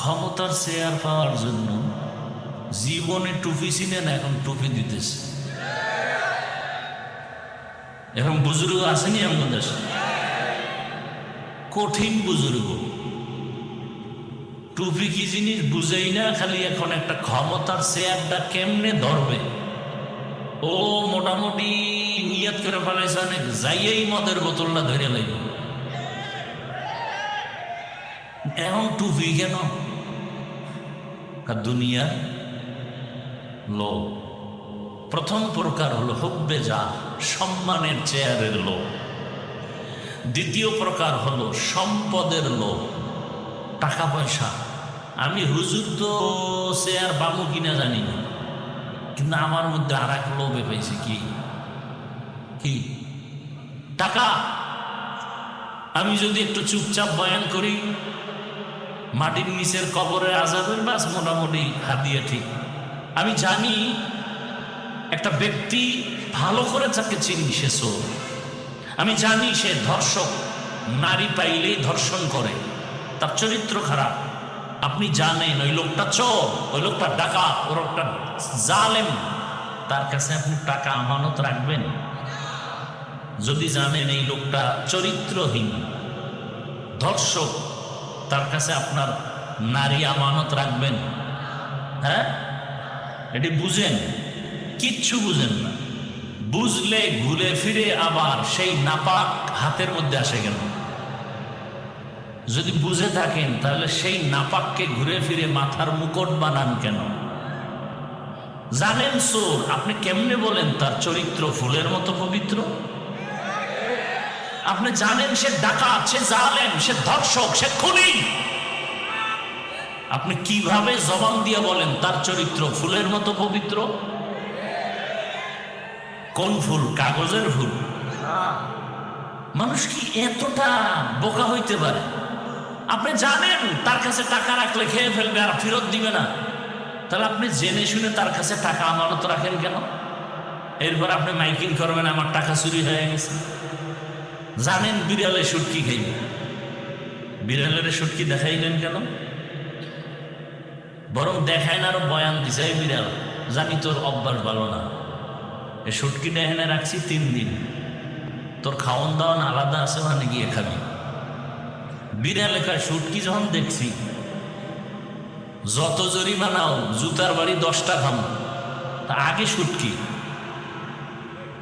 ক্ষমতার চেয়ার পাওয়ার জন্য জীবনে টুপি ছিলেন এখন টুপি দিতেছে। এখন বুজুর্গ আসেনি আমাদের দেশে কঠিন বুজুর্গ। টুপি কি জিনিস বুঝেই না, খালি এখন একটা ক্ষমতার চেয়ারটা কেমনে ধরবে? ও মোটামুটি নিয়ত করে ফেলাইছে অনেক, যাইয়েই মদের বোতলটা ধরে লাগবে এখন টুপি কেন? আর দুনিয়া লোক প্রথম প্রকার হলো হব্বে যা, সম্মানের চেয়ারের লোক দ্বিতীয় প্রকার হলো সম্পদের লোক টাকা পয়সা। আমি হুজুর তো চেয়ার বাবু কিনা জানি না। কিন্তু আমার মধ্যে আর এক লোভে পেয়েছে কি? কি? টাকা। আমি যদি একটু চুপচাপ বয়ান করি মাটির নিচের কবরে আজাদের বাস মোটামুটি হাতিয়ে ঠিক। আমি জানি একটা ব্যক্তি ভালো করে তাকে চিনি, সে চোর। আমি জানি সে ধর্ষক, নারী পাইলেই ধর্ষণ করে, তার চরিত্র খারাপ। আপনি জানেন, ওই লোকটা চোর, ওই লোকটা ডাকা ওই লোকটা জালেম। তার কাছে আপনি টাকা আমানত রাখবেন? যদি জানেন এই লোকটা চরিত্রহীন, ধর্ষক তার কাছে আপনার নারী আমানত রাখবেন। হ্যাঁ? এটি বুঝেন? কিচ্ছু বুঝেন না। বুঝলে ঘুরে ফিরে আবার সেই নাপাক হাতের মধ্যে আসে কেন? যদি বুঝে থাকেন, তাহলে সেই নাপাককে ঘুরে ফিরে মাথার মুকুট বানান কেন? জানেন সোর, আপনি কেমনে বলেন তার চরিত্র ফুলের মতো পবিত্র? আপনি জানেন সে ডাকাত, সে জালেম, সে ধর্ষক, সে খুনি। আপনি কীভাবে জবান দিয়ে বলেন, তার চরিত্র ফুলের মতো পবিত্র? কোন ফুল? কাগজের ফুল। মানুষ কি এতটা বোকা হইতে পারে? আপনি জানেন, তার কাছে টাকা রাখলে খেয়ে ফেলবে আর ফেরত দিবে না। তাহলে আপনি জেনে শুনে তার কাছে টাকা আমানত রাখেন কেন? এরপর আপনি মাইকিং করবেন, আমার টাকা চুরি হয়ে গেছে। জানেন বিড়ালে সুটকি খাইবে? বিড়ালের সুটকি দেখাইলেন কেন? বরং দেখায় না আরও বয়ান দিছে বিড়াল, জানি তোর অভ্যাস ভালো না। এই সুটকিটা এখানে রাখছি তিন দিন। তোর খাওয়ান দাওয়ান আলাদা আছে ওখানে গিয়ে খাবি। বিড়াল লেখায় সুটকি যখন দেখছি, যত জরি জরিমানাও জুতার বাড়ি দশটা খাম। তা আগে সুটকি?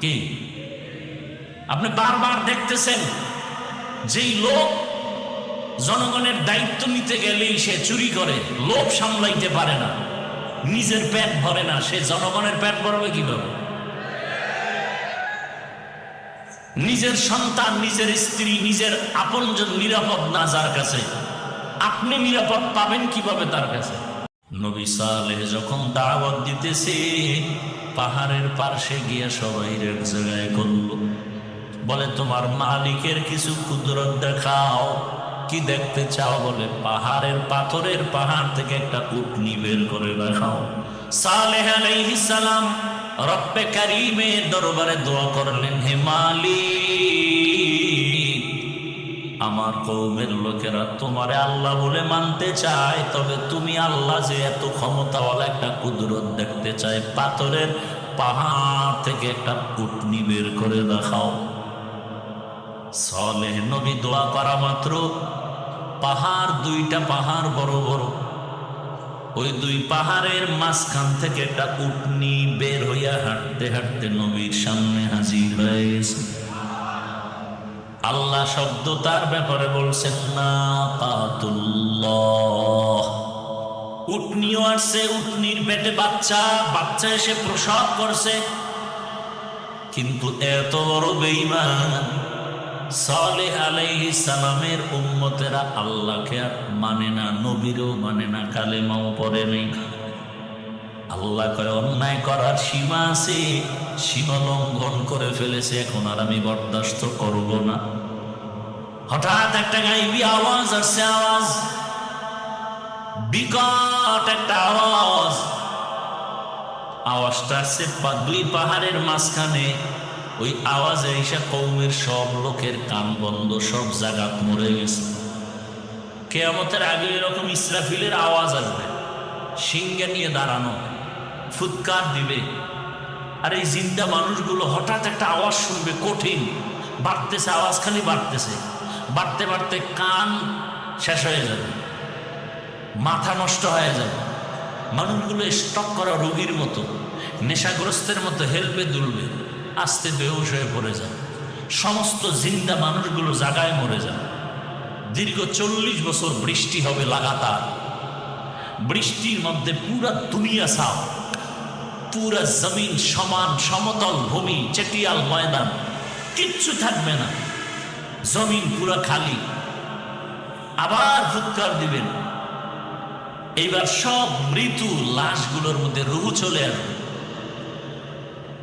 কি? আপনি বারবার দেখতেছেন, যেই লোক জনগণের দায়িত্ব নিতে গেলেই সে চুরি করে, লোভ সামলাইতে পারে না, নিজের পেট ভরে না, সে জনগণের পেট ভরবে কীভাবে? নিজের সন্তান, নিজের স্ত্রী, নিজের আপনজন নিরাপদ না যার কাছে, আপনি নিরাপদ পাবেন কীভাবে তার কাছে? নবী সালেহ যখন দাওয়াত দিতেছে, পাহাড়ের পার্শ্বে গিয়া সবাই এক জায়গায় করল। বলে, তোমার মালিকের কিছু কুদরত দেখাও। কি দেখতে চাও বলে, পাহাড়ের পাথরের পাহাড় থেকে একটা উটনি বের করে দেখাও। সালেহ আলাইহিস সালাম রব্বে কারিমের দরবারে দোয়া করলেন, হে মালিক, আমার কৌমের লোকেরা তোমারে আল্লাহ বলে মানতে চায়, তবে তুমি আল্লাহ যে এত ক্ষমতাওয়ালা একটা কুদরত দেখতে চায়, পাথরের পাহাড় থেকে একটা উটনি বের করে দেখাও। সলেহ নবী দোয়া করা মাত্র। পাহাড় দুইটা পাহাড় বড় বড়। ওই দুই পাহাড়ের মাঝখান থেকে একটা উটনি বের হইয়া হাঁটতে হাঁটতে নবীর সামনে হাজির হয়েছে আল্লাহ শব্দ তার ব্যাপারে বলছেন, না পাতুল্লাহ উটনিও আসছে, উটনির পেটে বাচ্চা বাচ্চা এসে প্রসব করছে। কিন্তু এত বড় বেইমান সালেহ আলাইহি সালামের উম্মতেরা আল্লাহকে আর মানে না, নবীরও মানে না, কালেমাও পড়ে নেই। আল্লাহ কয়, অন্যায় করার সীমা আছে, সীমা লঙ্ঘন করে ফেলেছে, এখন আর আমি বরদাস্ত করব না। হঠাৎ একটা গাইবি আওয়াজ আসছে, আওয়াজ। বিকট একটা আওয়াজ। আওয়াজটা আসছে পা- দুই পাহাড়ের মাঝখানে। ওই আওয়াজে এসে কৌমের সব লোকের কান বন্ধ, সব জায়গা মরে গেছে। কেয়ামতের আগে এরকম ইসরাফিলের আওয়াজ আসবে। সিংহে নিয়ে দাঁড়ানো, ফুৎকার দিবে। আর এই জিন্দা মানুষগুলো হঠাৎ একটা আওয়াজ শুনবে, কঠিন। বাড়তেছে, আওয়াজ খালি বাড়তেছে। বাড়তে বাড়তে কান শেষ হয়ে যাবে। মাথা নষ্ট হয়ে যাবে। মানুষগুলো স্টক করা রোগীর মতো, নেশাগ্রস্তের মতো হেলবে দুলবে। আস্তে বেহুশ হয়ে পড়ে যায়। সমস্ত জিন্দা মানুষগুলো জাগায় মরে যায়। দীর্ঘ চল্লিশ বছর বৃষ্টি হবে লাগাতার। বৃষ্টির মধ্যে পুরা দুনিয়া সাফ। পুরা জমিন সমান, সমতল ভূমি, চেটিয়াল ময়দান। কিচ্ছু থাকবে না। জমিন পুরা খালি। আবার ফুৎকার দিবেন। এইবার সব মৃত্যু লাশগুলোর মধ্যে রুহু চলে আসবে।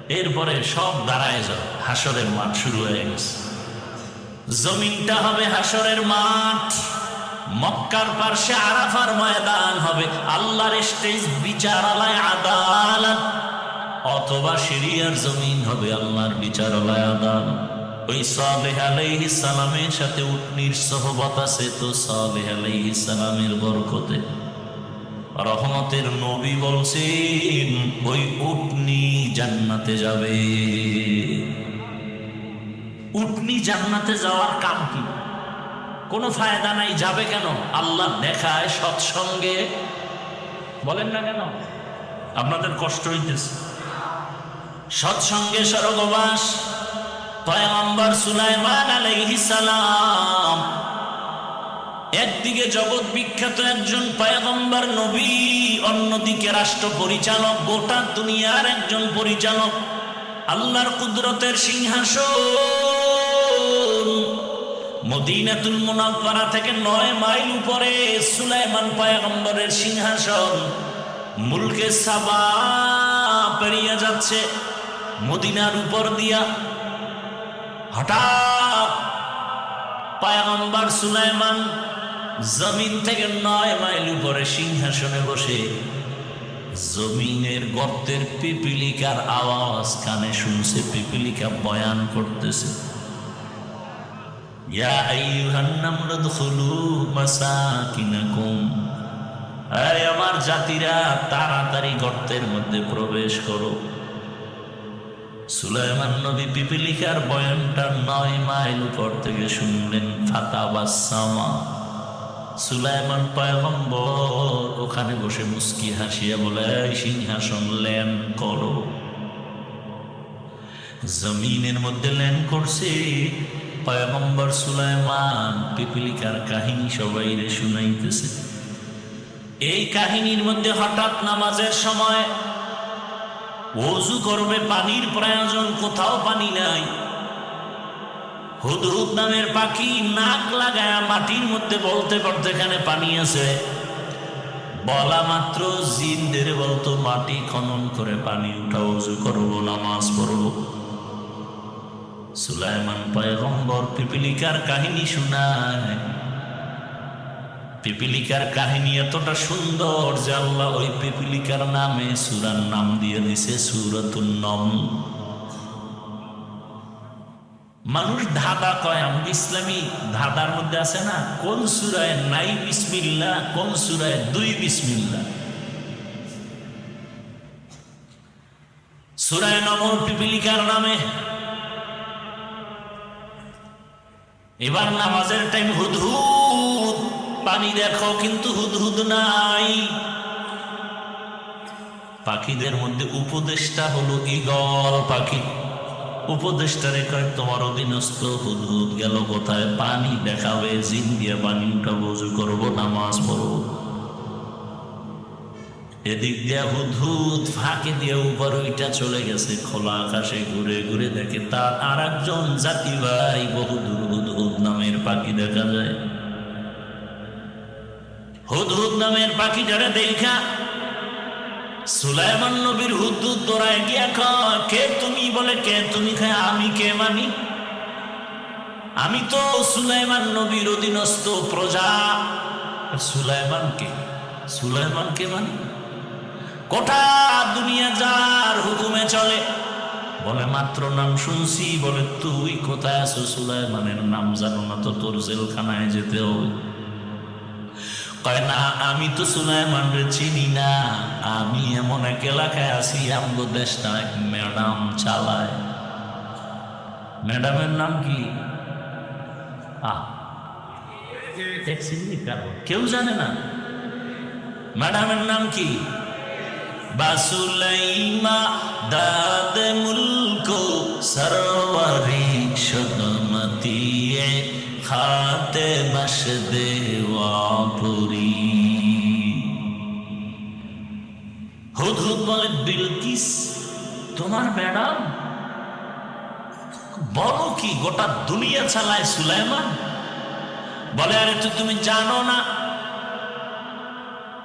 এরপরে সব দাঁড়ায় যাও, হাসরের মাঠ শুরু হয়ে গেছে। জমিনটা হবে হাসরের মাঠ, মক্কার পার্শ্বে আরাফার ময়দান হবে, আল্লাহর স্টেজ বিচারালয় আদালত, অথবা সিরিয়ার জমিন হবে আল্লাহর বিচারালয় আদালত। ওই সালেহ আলাইহিস সালামের সাথে উটনির সহবত আছে তো সালেহ আলাইহিস সালামের বরকতে। রহমতের নবী বলছেন, ওই উটনি জান্নাতে যাবে। উটনি জান্নাতে যাওয়ার কাম কি? কোনো ফায়দা নাই, যাবে কেন? আল্লাহ দেখায় সৎসঙ্গে। বলেন না কেন? আপনাদের কষ্ট হইতেছে। সৎসঙ্গে স্বর্গবাস, পয়গম্বর সুলাইমান আলাইহিস সালাম। একদিকে জগৎ বিখ্যাত একজন পয়গম্বর নবী, অন্যদিকে রাষ্ট্র পরিচালক, গোটা দুনিয়ার একজন পরিচালক। আল্লাহর কুদরতের সিংহাসন। মদিনাতুল মুনাফারা থেকে নয় মাইল উপরে সুলাইমান পয়গম্বরের সিংহাসন। মুলকে সাবা পেরিয়ে যাচ্ছে মদিনার উপর দিয়া। হঠাৎ পায়গম্বর সুলাইমান জমিন থেকে নয় মাইল উপরে সিংহাসনে বসে জমিনের গর্তের পিপিলিকার আওয়াজ কানে শুনছে, পিপিলিকা বয়ান করতেছে। আমার জাতিরা, তাড়াতাড়ি গর্তের মধ্যে প্রবেশ করো। সুলাইমান নবী পিপিলিকার বয়ানটা নয় মাইল উপর থেকে শুনলেন ফাতা বাসামা সুলাইমান পয়গম্বর ওখানে বসে মুস্কি হাসিয়া বলে সিংহাসন ল্যান করো। জমিনের মধ্যে ল্যান করছে। পয়গম্বর সুলাইমান পিপিলিকার কাহিনী সবাই রে শুনাইতেছে। এই কাহিনীর মধ্যে হঠাৎ নামাজের সময় অজু করবে, পানির প্রয়োজন, কোথাও পানি নাই। হুদহুদ নামের পাখি নাক লাগায় মাটির মধ্যে বলতে পারতো এখানে পানি আছে। বলা মাত্র জিনদের বলতো, মাটি খনন করে পানি উঠা উজু করব নামাজ পড়ব সুলাইমান পয়গম্বর পিপিলিকার কাহিনী শোনায়। পিপিলিকার কাহিনী এতটা সুন্দর যে আল্লাহ ওই পিপিলিকার নামে সুরার নাম দিয়ে দিছে, সুরতুন নম। মানুষ ধাঁধা কয়, আমাদের ইসলামী ধাঁধার মধ্যে আছে না? কোন সুরায় নাই বিসমিল্লা কোন সুরায় দুই বিসমিল্লা সুরায় নমর পিপিলিকার নামে। এবার নামাজের টাইম হুদহুদ, পানি দেখো, কিন্তু হুদহুদ নাই। পাখিদের মধ্যে উপদেশটা হলো ইগল পাখি। উপদেশটারে কয়, তোমার অধীনস্থ হুদহুদ গেল কোথায়? পানি দেখাবে, জিন দিয়ে পানি উঠা বজু করব, নামাজ পড়ব। এদিক দিয়া হুদহুদ ফাঁকে দিয়ে উপর ওইটা চলে গেছে, খোলা আকাশে ঘুরে ঘুরে দেখে তার আর একজন জাতি ভাই বহু দূর হুদহুদ নামের পাখি দেখা যায়। হুদহুদ নামের পাখি যারা দেখা সুলাইমান নবীর হুদহুদ দৌড়ায় গিয়া কে তুমি? বলে, কে তুমি? খায় আমি কে মানি? আমি তো সুলাইমান নবীর অধীনস্থ প্রজা। সুলাইমান কে? সুলাইমান কে মানি? কোটা দুনিয়া যার হুকুমে চলে। বলে, মাত্র নাম শুনছি। বলে, তুই কোথায় আছো সুলাইমানের নাম জানো না তো, তোর জেলখানায় যেতে হবে। কয়, না, আমি তো সুলাইমান চিনি না। আমি এমন এক এলাকায় আছি, আমগো দেশটা এক ম্যাডাম চালায়। ম্যাডামের নাম কি? কেউ জানে না। ম্যাডামের নাম কি? বাসুলাইমা দাদ মুলকো সরোয়ারি বিলকিস তোমার ম্যাডাম, বলো কি, গোটা দুনিয়া চালায় সুলাইমান? বলে, আরে তো তুমি জানো না,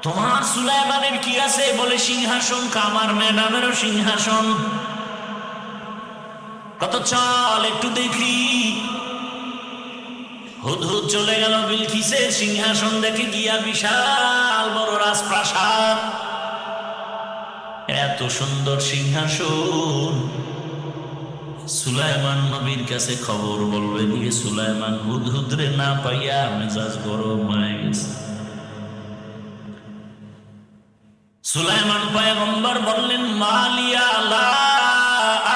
তোমার সুলাইমানের কি আছে? বলে, সিংহাসন, কামার ম্যাডামেরও সিংহাসন। কত চল, একটু দেখি। হুদ হুদ চলে গেল বিলকিসের সিংহাসন দেখে গিয়া বিশাল বড় রাজপ্রাসাদ। এত সুন্দর সিংহাসন। সুলাইমান নবীর কাছে খবর বলবে দিয়ে সুলাইমান হুদ হুদরে না পাইয়া মেজাজ গরম হয়ে গেছে। সুলাইমান পয়গম্বর বললেন, মালিয়া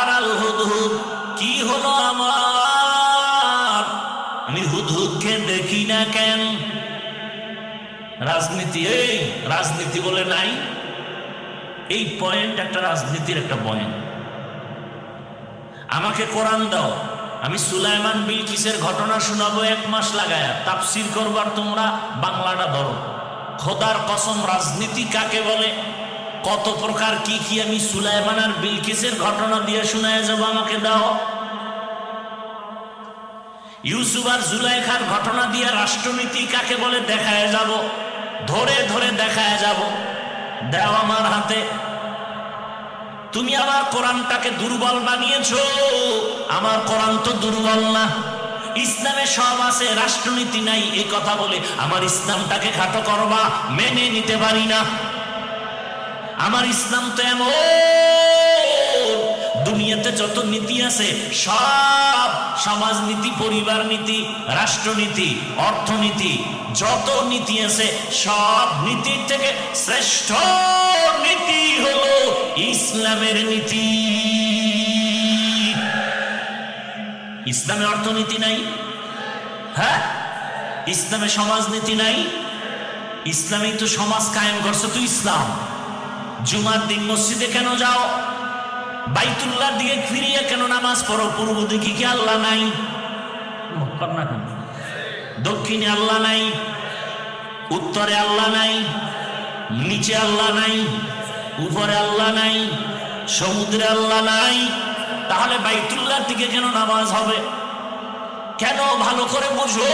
আরাল হুদহুদ, কি হলো আমার? আমি হুদহুদকে দেখি না কেন? রাজনীতি, এই রাজনীতি বলে নাই। এই পয়েন্ট একটা রাজনীতির একটা পয়েন্ট আমাকে কোরআন দাও। আমি সুলাইমান বিলকিসের ঘটনা শোনাবো এক মাস লাগায়া। তাফসির করবার তোমরা বাংলাটা ধরো। খোদার কসম, রাজনীতি কাকে বলে? কত প্রকার কি কি আমি সুলাইমান আর বিলকিসের ঘটনা দিয়ে শোনায় যাব আমাকে দাও। ইউসুফ আর জুলাইখার ঘটনা দিয়ে রাষ্ট্রনীতি কাকে বলে দেখায় যাব? ধরে ধরে দেখায় যাব। দাও আমার হাতে। তুমি আমার কোরআনটাকে দুর্বল বানিয়েছ। আমার কোরআন তো দুর্বল না। ইসলামে সব আছে, রাষ্ট্রনীতি নাই, এ কথা বলে। আমার ইসলামটাকে খাটো করবা, মেনে নিতে পারি না। আমার ইসলাম তো এমন যত নীতি আছে, সব সমাজনীতি পরিবার নীতি, রাষ্ট্রনীতি, অর্থনীতি, যত নীতি আছে, সব নীতির থেকে শ্রেষ্ঠ নীতি হলো ইসলামের নীতি। ইসলামে অর্থনীতি নাই? হ্যাঁ? ইসলামে সমাজনীতি নাই? ইসলামী তো সমাজ কায়েম করছে, তো ইসলাম। জুমার দিন মসজিদে কেন যাও? বাইতুল্লার দিকে ফিরিয়ে কেন নামাজ পড়ো? পূর্ব দিকে কি আল্লাহ নাই? দক্ষিণে আল্লাহ নাই, উত্তরে আল্লাহ নাই, নিচে আল্লাহ নাই, উপরে আল্লাহ নাই, সমুদ্রে আল্লাহ নাই। তাহলে বাইতুল্লার দিকে কেন নামাজ হবে? কেন ভালো করে বুঝো?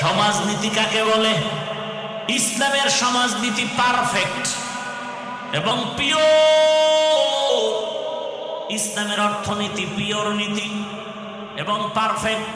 সমাজনীতি কাকে বলে? ইসলামের সমাজনীতি পারফেক্ট এবং পিওর ইসলামের অর্থনীতি পিওর নীতি এবং পারফেক্ট